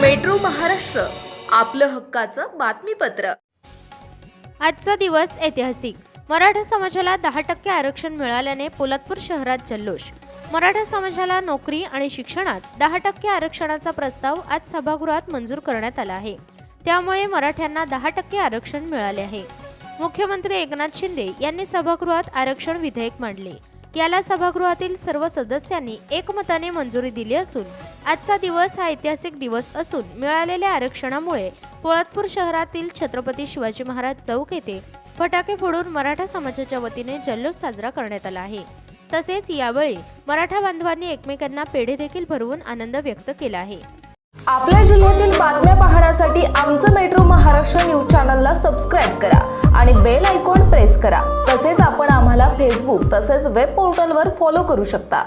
Metro Maharashtra आपलं हक्काचं बातमीपत्र. आजचा दिवस ऐतिहासिक. मराठा समाजाला दहा टक्के आरक्षण मिळाल्याने पोलादपूर शहरात जल्लोष. मराठा समाजाला नोकरी आणि शिक्षणात दहा टक्के आरक्षणाचा प्रस्ताव आज सभागृहात मंजूर करण्यात आला आहे. त्यामुळे मराठ्यांना दहा टक्के आरक्षण मिळाले आहे. मुख्यमंत्री एकनाथ शिंदे यांनी सभागृहात आरक्षण विधेयक मांडले. याला सभागृहातील सर्व सदस्यांनी एकमताने मंजुरी दिली असून आजचा दिवस हा ऐतिहासिक दिवस असून मिळालेल्या आरक्षणामुळे पोळादपूर शहरातील छत्रपती शिवाजी महाराज चौक येथे फटाके फोडून मराठा समाजाच्या वतीने जल्लोष साजरा करण्यात आला आहे. तसेच यावेळी मराठा बांधवांनी एकमेकांना पेढे देखील भरवून आनंद व्यक्त केला आहे. आपल्या जिल्ह्यातील बातम्या पाहण्यासाठी आमचं मेट्रो महाराष्ट्र न्यूज चॅनलला सबस्क्राईब करा आणि बेल आयकॉन प्रेस करा. तसेच आपण आम्हाला फेसबुक तसेच वेब पोर्टलवर फॉलो करू शकता.